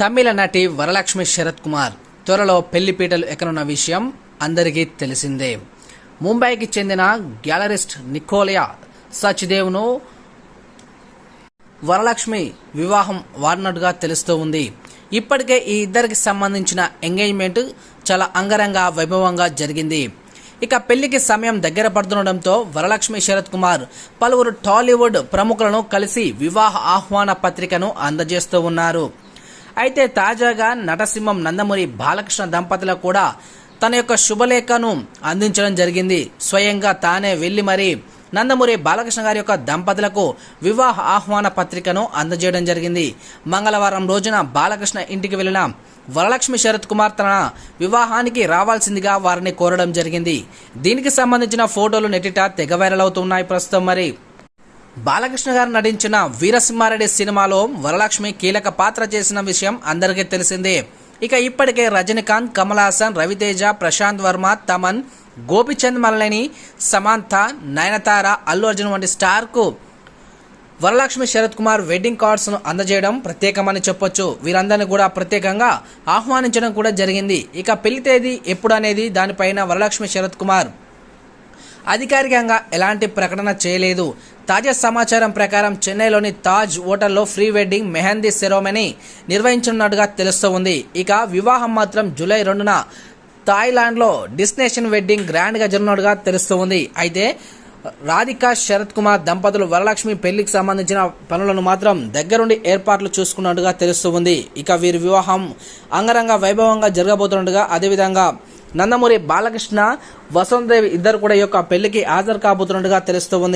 తమిళ నటి వరలక్ష్మి శరత్ కుమార్ త్వరలో పెళ్ళిపీటలు ఎక్కనున్న విషయం అందరికీ తెలిసిందే. ముంబైకి చెందిన గ్యాలరిస్ట్ నికోలియా సచ్దేవ్ను వరలక్ష్మి వివాహం వాడినట్టుగా తెలుస్తూ ఉంది. ఇప్పటికే ఈ ఇద్దరికి సంబంధించిన ఎంగేజ్మెంట్ చాలా అంగరంగ వైభవంగా జరిగింది. ఇక పెళ్ళికి సమయం దగ్గర పడుతుండటంతో వరలక్ష్మి శరత్ కుమార్ పలువురు టాలీవుడ్ ప్రముఖులను కలిసి వివాహ ఆహ్వాన పత్రికను అందజేస్తూ ఉన్నారు. అయితే తాజాగా నటసింహం నందమూరి బాలకృష్ణ దంపతులకు కూడా తన యొక్క శుభలేఖను అందించడం జరిగింది. స్వయంగా తానే వెళ్ళి మరి నందమూరి బాలకృష్ణ గారి యొక్క దంపతులకు వివాహ ఆహ్వాన పత్రికను అందజేయడం జరిగింది. మంగళవారం రోజున బాలకృష్ణ ఇంటికి వెళ్ళిన వరలక్ష్మి శరత్ కుమార్ తన వివాహానికి రావాల్సిందిగా వారిని కోరడం జరిగింది. దీనికి సంబంధించిన ఫోటోలు నెటిట తెగ వైరల్ అవుతున్నాయి ప్రస్తుతం మరి. బాలకృష్ణ గారు నటించిన వీరసింహారెడ్డి సినిమాలో వరలక్ష్మి కీలక పాత్ర చేసిన విషయం అందరికీ తెలిసిందే. ఇక ఇప్పటికే రజనీకాంత్ కమల్ హాసన్ రవితేజ ప్రశాంత్ వర్మ తమన్ గోపిచంద్ మల్లని సమాంత నయనతార అల్లు అర్జున్ వంటి స్టార్కు వరలక్ష్మి శరత్ కుమార్ వెడ్డింగ్ కార్డ్స్ను అందజేయడం ప్రత్యేకమని చెప్పొచ్చు. వీరందరిని కూడా ప్రత్యేకంగా ఆహ్వానించడం కూడా జరిగింది. ఇక పెళ్ళి తేదీ ఎప్పుడు అనేది దానిపైన వరలక్ష్మి శరత్ కుమార్ అధికారికంగా ఎలాంటి ప్రకటన చేయలేదు. తాజా సమాచారం ప్రకారం చెన్నైలోని తాజ్ హోటల్లో ఫ్రీ వెడ్డింగ్ మెహందీ సెరోమనీ నిర్వహించనున్నట్టుగా తెలుస్తూ ఉంది ఇక వివాహం మాత్రం జూలై రెండున థాయిలాండ్లో డిస్టినేషన్ వెడ్డింగ్ గ్రాండ్గా జరిగినట్టుగా తెలుస్తూ ఉంది అయితే రాధికా శరత్ కుమార్ దంపతులు వరలక్ష్మి పెళ్ళికి సంబంధించిన పనులను మాత్రం దగ్గరుండి ఏర్పాట్లు చూసుకున్నట్టుగా తెలుస్తూ ఉంది ఇక వీరి వివాహం అంగరంగ వైభవంగా జరగబోతున్నట్టుగా అదేవిధంగా నందమూరి బాలకృష్ణ వసంతదేవి ఇద్దరు కూడా ఈ యొక్క పెళ్ళికి హాజరు కాబోతున్నట్టుగా తెలుస్తూ ఉంది